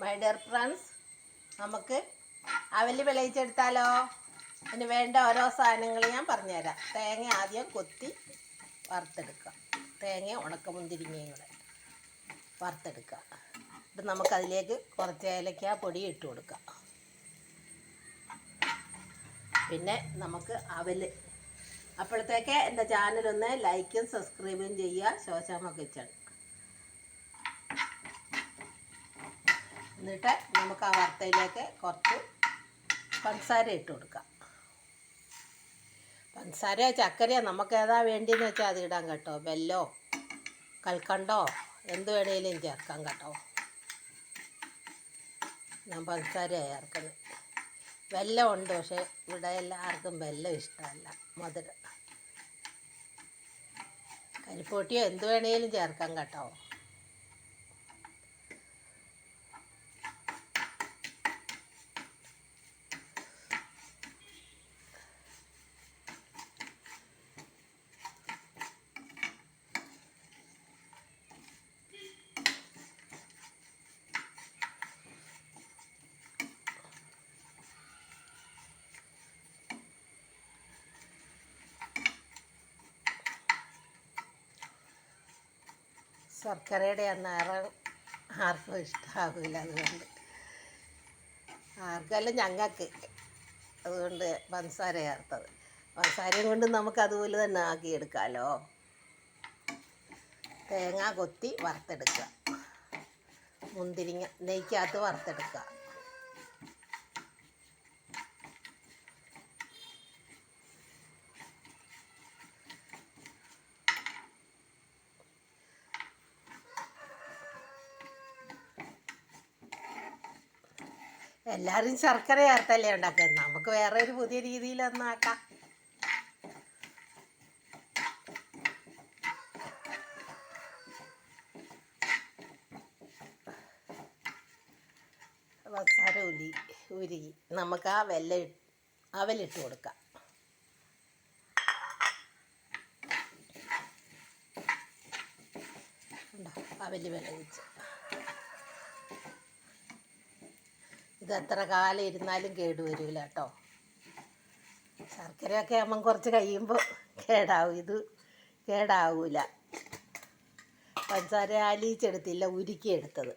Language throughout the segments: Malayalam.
മൈ ഡിയർ ഫ്രണ്ട്സ് നമുക്ക് അവൽ വിളയിച്ചെടുത്താലോ? അതിന് വേണ്ട ഓരോ സാധനങ്ങൾ ഞാൻ പറഞ്ഞുതരാം. തേങ്ങ ആദ്യം കൊത്തി വറുത്തെടുക്കുക. തേങ്ങ ഉണക്കമുന്തിരിങ്ങയും കൂടെ വറുത്തെടുക്കുക. ഇത് നമുക്കതിലേക്ക് കുറച്ച് ഏലക്ക പൊടി ഇട്ട് കൊടുക്കാം. പിന്നെ നമുക്ക് അവൽ. അപ്പോഴത്തേക്ക് എന്റെ ചാനലൊന്ന് ലൈക്കും സബ്സ്ക്രൈബും ചെയ്യുക. ശോശാമ കിച്ചൺ എന്നിട്ട് നമുക്ക് ആ വറുത്തയിലേക്ക് കുറച്ച് പഞ്ചസാര ഇട്ട് കൊടുക്കാം. പഞ്ചസാരയോ ചക്കരയോ നമുക്ക് ഏതാ വേണ്ടിയെന്ന് വെച്ചാൽ അത് ഇടാം കേട്ടോ. ബെല്ലോ കൽക്കണ്ടോ എന്ത് വേണേലും ചേർക്കാം കേട്ടോ. ഞാൻ പഞ്ചസാര ചേർക്കുന്നത്. വെല്ലം ഉണ്ട് പക്ഷേ ഇവിടെ എല്ലാവർക്കും വെല്ലം ഇഷ്ടമല്ല മധുരം. കരിപ്പൊട്ടിയോ എന്ത് വേണേലും ചേർക്കാം കേട്ടോ. ശർക്കരയുടെ അന്നേരം ആർക്കും ഇഷ്ടമാകില്ല അതുകൊണ്ട്. ആർക്കല്ല ഞങ്ങൾക്ക് അതുകൊണ്ട് പഞ്ചസാര ചേർത്തത്. പഞ്ചസാരയും കൊണ്ട് നമുക്ക് അതുപോലെ തന്നെ ആക്കിയെടുക്കാമല്ലോ തേങ്ങ കൊത്തി വറുത്തെടുക്കുക. മുന്തിരിങ്ങ നെയ്ക്കകത്ത് വറുത്തെടുക്കുക. എല്ലാവരും ശർക്കര ചേർത്തല്ലേ ഉണ്ടാക്കുന്നത് നമുക്ക് വേറെ ഒരു പുതിയ രീതിയിലൊന്നാക്കാം മസാല ഉലി ഉരുകി നമുക്ക് ആ വെല്ല അവലിട്ട് കൊടുക്കാം. അവൽ വിളയിച്ച് ഇത് എത്ര കാലം ഇരുന്നാലും കേടുവരില്ല കേട്ടോ ശർക്കരയൊക്കെ ആകുമ്പം കുറച്ച് കഴിയുമ്പോൾ കേടാവും. ഇത് കേടാവൂല. പഞ്ചസാര ആലീച്ചെടുത്തില്ല ഉരുക്കിയെടുത്തത്.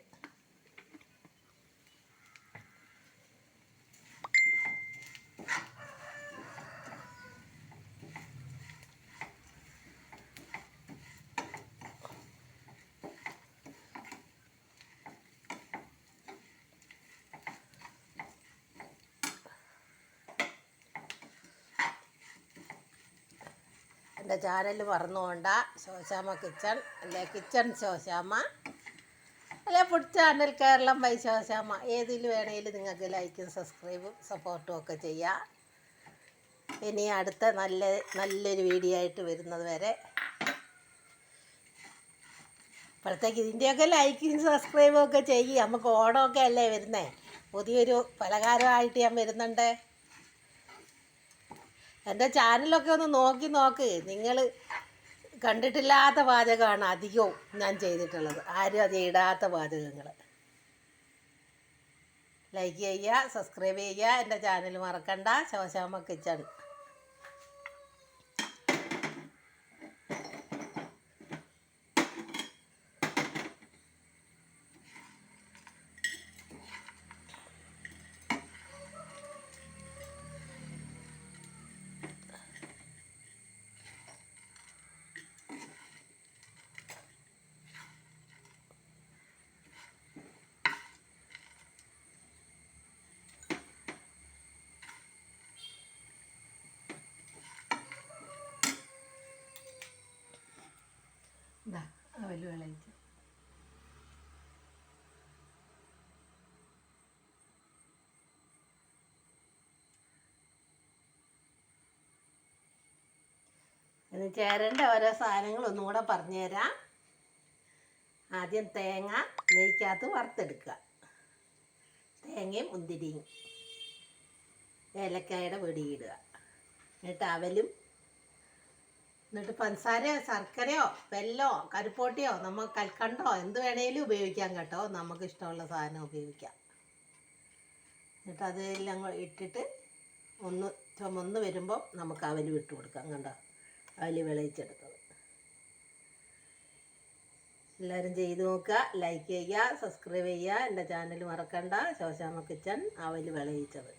എന്റെ ചാനൽ മറന്നുകൊണ്ട ശോശാമ കിച്ചൺ അല്ലെ? കിച്ചൺ ശോശാമ അല്ലെ food channel Keralam by Shoshamma ഏതിൽ വേണമെങ്കിലും നിങ്ങൾക്ക് ലൈക്കും സബ്സ്ക്രൈബും സപ്പോർട്ടും ഒക്കെ ചെയ്യാം. ഇനി അടുത്ത നല്ല നല്ലൊരു വീഡിയോ ആയിട്ട് വരുന്നത് വരെ. അപ്പോഴത്തേക്ക് ഇതിന്റെയൊക്കെ ലൈക്കും സബ്സ്ക്രൈബും ഒക്കെ ചെയ്യും. നമുക്ക് ഓണമൊക്കെ അല്ലേ വരുന്നത് പുതിയൊരു പലഹാരമായിട്ട് ഞാൻ വരുന്നുണ്ട്. എന്റെ ചാനലൊക്കെ ഒന്ന് നോക്കി നോക്ക്. നിങ്ങൾ കണ്ടിട്ടില്ലാത്ത പാചകമാണ് അധികവും ഞാൻ ചെയ്തിട്ടുള്ളത്. ആരും അത് ഇടാത്ത പാചകങ്ങൾ ലൈക്ക് ചെയ്യുക സബ്സ്ക്രൈബ് ചെയ്യുക. എന്റെ ചാനൽ മറക്കണ്ട. ശോശാമ്മ കിച്ചൺ ഇതാ അവൽ വിളയിച്ചു ഇനി ചേരേണ്ട ഓരോ സാധനങ്ങൾ ഒന്നും കൂടെ പറഞ്ഞുതരാം. ആദ്യം തേങ്ങ നെയ്ക്കകത്ത് വറുത്തെടുക്കുക. തേങ്ങയും മുന്തിരിയും ഏലക്കായുടെ പൊടിയിടുക. എന്നിട്ട് അവലും എന്നിട്ട് പഞ്ചസാരയോ ശർക്കരയോ വെല്ലോ കരുപ്പോട്ടിയോ നമ്മൾ കൽക്കണ്ടോ എന്ത് വേണേലും ഉപയോഗിക്കാം കേട്ടോ. നമുക്ക് ഇഷ്ടമുള്ള സാധനം ഉപയോഗിക്കാം. എന്നിട്ട് അതെല്ലാം ഇട്ടിട്ട് ഒന്ന് ചുമന്ന് വരുമ്പോൾ നമുക്ക് അവൽ വിട്ട് കൊടുക്കാം കണ്ടോ. അവൽ വിളയിച്ചെടുക്കുന്നത് എല്ലാവരും ചെയ്തു നോക്കുക ലൈക്ക് ചെയ്യുക സബ്സ്ക്രൈബ് ചെയ്യുക. എന്റെ ചാനൽ മറക്കണ്ട. ശോശാമ കിച്ചൺ അവൽ വിളയിച്ചത്.